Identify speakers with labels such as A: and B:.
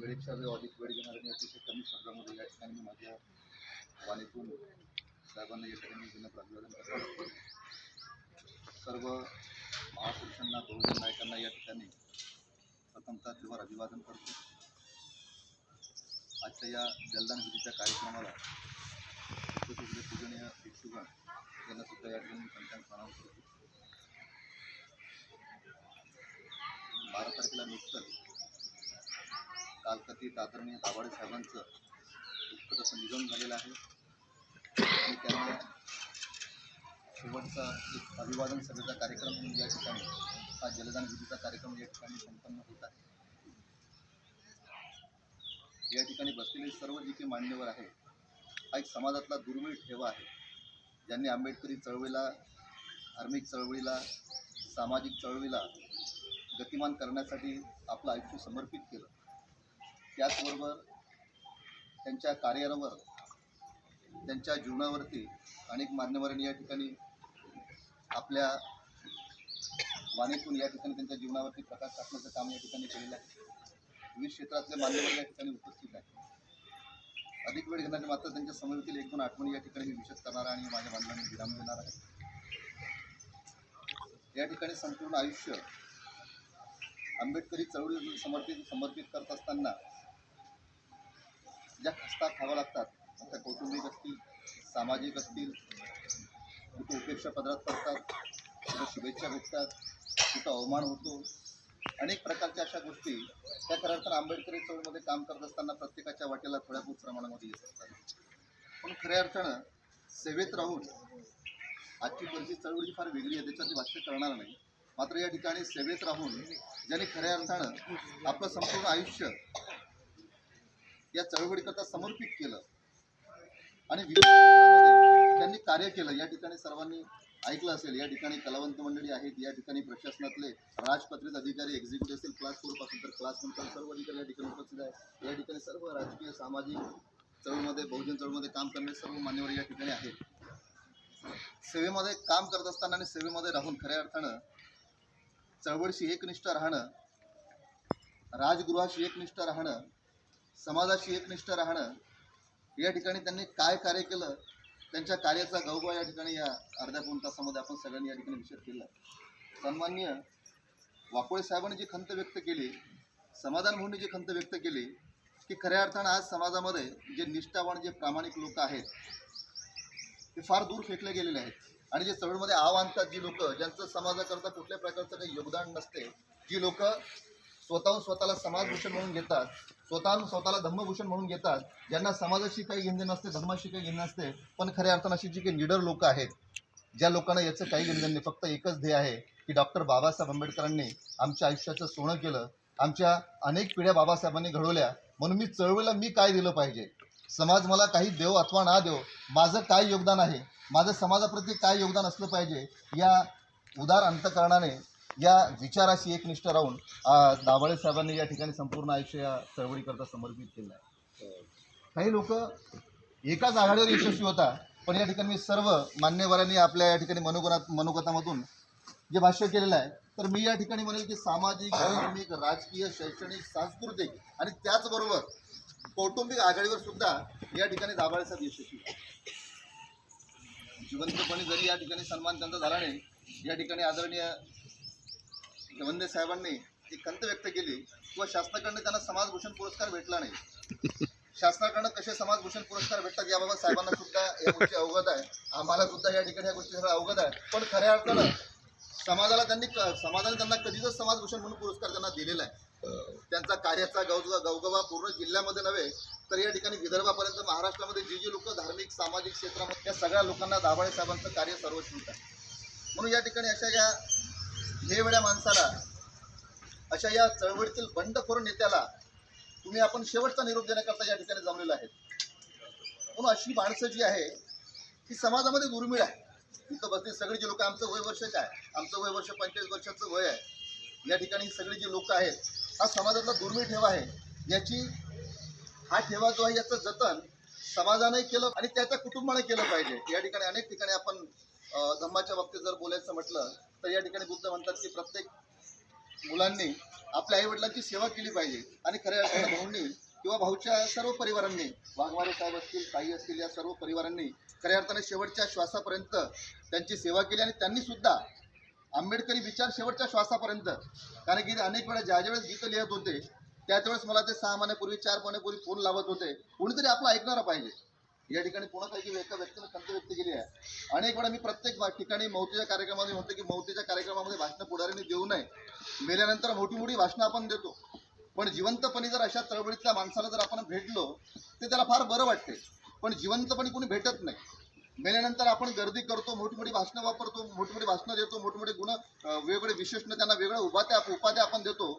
A: वेळेच्या वेळ अधिक वेळ घेणार मी अतिशय कमी शब्दामध्ये या ठिकाणी मी माझ्या वाणीतून साहेबांना या ठिकाणी विनंती अभिवादन करतो. सर्व महापुरुषांना बहुजन नायकांना या ठिकाणी प्रथमतः तेव्हा अभिवादन करतो. आजच्या या जलदान विधीच्या कार्यक्रमाला उपस्थित पूजनीय भिक्षुगण. यांना सुद्धा या ठिकाणी पंचांग प्रणाम करतो. बारा तारखेला नुकतंच कालकथित आदरणीय दाभाडे साहेबांचं दुःखद असं निधन झालेलं आहे. आणि त्यांना शेवटचा एक अभिवादन सभेचा कार्यक्रम म्हणून या ठिकाणी हा जलदान विधीचा कार्यक्रम या ठिकाणी संपन्न होत आहे. या ठिकाणी बसलेले सर्व जे काही मान्यवर आहे हा एक समाजातला दुर्मिळ ठेवा आहे. ज्यांनी आंबेडकरी चळवळीला धार्मिक चळवळीला सामाजिक चळवळीला गतिमान करण्यासाठी आपलं आयुष्य समर्पित केलं. त्याचबरोबर त्यांच्या कार्यावर त्यांच्या जीवनावरती अनेक मान्यवरांनी या ठिकाणी आपल्या वाणीतून या ठिकाणी त्यांच्या जीवनावरती प्रकाश टाकण्याचं काम या ठिकाणी केलेलं आहे. विविध क्षेत्रातले मान्यवर या ठिकाणी उपस्थित आहेत. अधिक वेळ घेणारे मात्र त्यांच्या समोरील एक दोन आठवणी या ठिकाणी मी विशद करणार आणि माझ्या मान्यवांनी विराम देणार आहे. या ठिकाणी संपूर्ण आयुष्य आंबेडकरी चळवळी समर्पित समर्पित करत असताना ज्या खस्ता खाव्या लागतात त्या कौटुंबिक असतील सामाजिक असतील कुठे उपेक्षा पदरात पडतात कुठं शुभेच्छा भेटतात कुठं अवमान होतो अनेक प्रकारच्या अशा गोष्टी त्या खऱ्या तर आंबेडकरी चळवळीमध्ये काम करत असताना प्रत्येकाच्या वाटेला थोड्या खूप प्रमाणामध्ये येत असतात. पण खऱ्या अर्थानं सेवेत राहून आजची परिस्थिती चळवळी फार वेगळी आहे त्याच्यात भाष्य करणार नाही. मात्र या ठिकाणी सेवेत राहून ज्यांनी खऱ्या अर्थानं आपलं संपूर्ण आयुष्य या चळवळीकरता समर्पित केलं आणि त्यांनी कार्य केलं या ठिकाणी सर्वांनी ऐकलं असेल या ठिकाणी कलावंत मंडळी आहेत या ठिकाणी प्रशासनातले राजपत्रित अधिकारी एक्झिक्युटिव्ह असेल क्लास फोरपासून तर क्लास नंतर सर्व अधिकारी या ठिकाणी उपस्थित आहेत. या ठिकाणी सर्व राजकीय सामाजिक चळवळीमध्ये बहुजन चळवळीमध्ये काम करणारे सर्व मान्यवर या ठिकाणी आहेत. सेवेमध्ये काम करत असताना आणि सेवेमध्ये राहून खऱ्या अर्थानं चळवळीशी एकनिष्ठ राहणं राजगृहाशी एकनिष्ठ राहणं समाजाशी एकनिष्ठ राहणं या ठिकाणी त्यांनी काय कार्य केलं त्यांच्या कार्याचा गौरव या ठिकाणी या अर्ध्या पाऊण तासामध्ये आपण सगळ्यांनी या ठिकाणी विचार केला. सन्मान्य वाकोळे साहेबांनी जी खंत व्यक्त केली समाधान म्हणून जी खंत व्यक्त केली की खऱ्या अर्थानं आज समाजामध्ये जे निष्ठावान जे प्रामाणिक लोक आहेत ते फार दूर फेकले गेलेले आहेत. आणि जे चळवळीमध्ये आव आणतात जी लोक ज्यांचं समाजाकरता कुठल्या प्रकारचं काही योगदान नसते जी लोक स्वतःहून स्वतःला समाजभूषण म्हणून घेतात स्वतःहून स्वतःला धर्मभूषण म्हणून घेतात ज्यांना समाजाशी काही घेणे नसते धर्माशी काही घेणे नसते पण खऱ्या अर्थानं अशी जी काही निडर लोक आहेत ज्या लोकांना याचं काही घेणं नाही फक्त एकच ध्येय आहे की डॉक्टर बाबासाहेब आंबेडकरांनी आमच्या आयुष्याचं सोनं केलं आमच्या अनेक पिढ्या बाबासाहेबांनी घडवल्या म्हणून मी चळवळीला मी काय दिलं पाहिजे? समाज मला काही देव अथवा ना देव माझं काय योगदान आहे? माझं समाजाप्रती काय योगदान असलं पाहिजे? या उदार अंतकरणाने या विचाराशी एकनिष्ठ राहून दाभाळे साहेबांनी या ठिकाणी संपूर्ण आयुष्य या चळवळीकरता समर्पित केलं आहे. काही लोक एकाच आघाडीवर यशस्वी होता पण या ठिकाणी मी सर्व मान्यवरांनी आपल्या या ठिकाणी मनोगुणात मनोगतामधून जे भाष्य केलेलं आहे तर मी या ठिकाणी म्हणेल की सामाजिक धार्मिक राजकीय शैक्षणिक सांस्कृतिक आणि त्याचबरोबर कौटुंबिक आघाडीवर सुद्धा या ठिकाणी दाभाडे यशस्वी जिवंतपणे जरी या ठिकाणी सन्मान त्यांचा झाला नाही या ठिकाणी आदरणीय वंदे साहेबांनी एक खंत व्यक्त केली किंवा शासनाकडनं त्यांना समाजभूषण पुरस्कार भेटला नाही. शासनाकडनं कसे समाजभूषण पुरस्कार भेटतात याबाबत साहेबांना सुद्धा या गोष्टी अवगत आहे. आम्हाला सुद्धा या ठिकाणी या गोष्टी अवगत आहे. पण खऱ्या अर्थानं समाजाला त्यांनी क- समाजाने त्यांना कधीच समाजभूषण म्हणून पुरस्कार त्यांना दिलेला आहे. त्यांचा कार्याचा गौजवा गवगवा पूर्ण जिल्ह्यामध्ये नव्हे तर या ठिकाणी विदर्भापर्यंत महाराष्ट्रामध्ये जी जी लोक धार्मिक सामाजिक क्षेत्रामध्ये त्या सगळ्या लोकांना दाभाडे साहेबांचं कार्य सर्वश्रुत आहे. म्हणून या ठिकाणी अशा या हेवड्या माणसाला अशा या चळवळीतील बंडखोर नेत्याला तुम्ही आपण शेवटचा निरोप देण्याकरता या ठिकाणी जमलेला आहे. म्हणून अशी माणसं जी आहे ती समाजामध्ये दुर्मिळ आहे. इथं बसली सगळी जी लोक आमचं वय वर्ष काय आमचं वय वर्ष पंचेचाळीस वर्षाचं वय आहे. या ठिकाणी सगळे सगळी जी लोक आहेत हा समाजातला दुर्मिळ ठेवा आहे. याची हा ठेवा जो आहे याचं जतन समाजाने केलं आणि त्याच्या कुटुंबाने केलं पाहिजे. या ठिकाणी अनेक ठिकाणी आपण धम्माच्या बाबतीत जर बोलायचं म्हटलं तर या ठिकाणी बुद्ध म्हणतात की प्रत्येक मुलांनी आपल्या आई वडिलांची सेवा केली पाहिजे. आणि खऱ्या अर्थानं भाऊंनी किंवा भाऊच्या सर्व परिवारांनी वाघमारे साहेब असतील ताई असतील या सर्व परिवारांनी खऱ्या अर्थाने शेवटच्या श्वासापर्यंत त्यांची सेवा केली आणि त्यांनी सुद्धा आंबेडकरी विचार शेवटच्या श्वासापर्यंत कारण की अनेक वेळा ज्या ज्यावेळेस गीतं लिहित होते त्याच वेळेस मला ते सहा महिन्यापूर्वी चार महिन्यापूर्वी फोन लावत होते. कोणीतरी आपलं ऐकणारा पाहिजे. या ठिकाणी कोणापैकी एका व्यक्तीनं खंत व्यक्त केली आहे. अनेक वेळा मी प्रत्येक ठिकाणी मौतीच्या कार्यक्रमामध्ये म्हणतो की मौतीच्या कार्यक्रमामध्ये भाषणं पुढाऱ्यांनी देऊ नये. मेल्यानंतर मोठी मोठी भाषणं आपण देतो. पण जिवंतपणी जर अशा चळवळीतल्या माणसाला जर आपण भेटलो ते त्याला फार बरं वाटते पण जिवंतपणी कोणी भेटत नाही. मेल्यानंतर आपण गर्दी करतो मोठमोठी भाषणं वापरतो मोठमोठी भाषणं देतो मोठमोठे गुण वेगवेगळे विशेषण त्यांना वेगळ्या उपाध्या उपाध्या आपण देतो.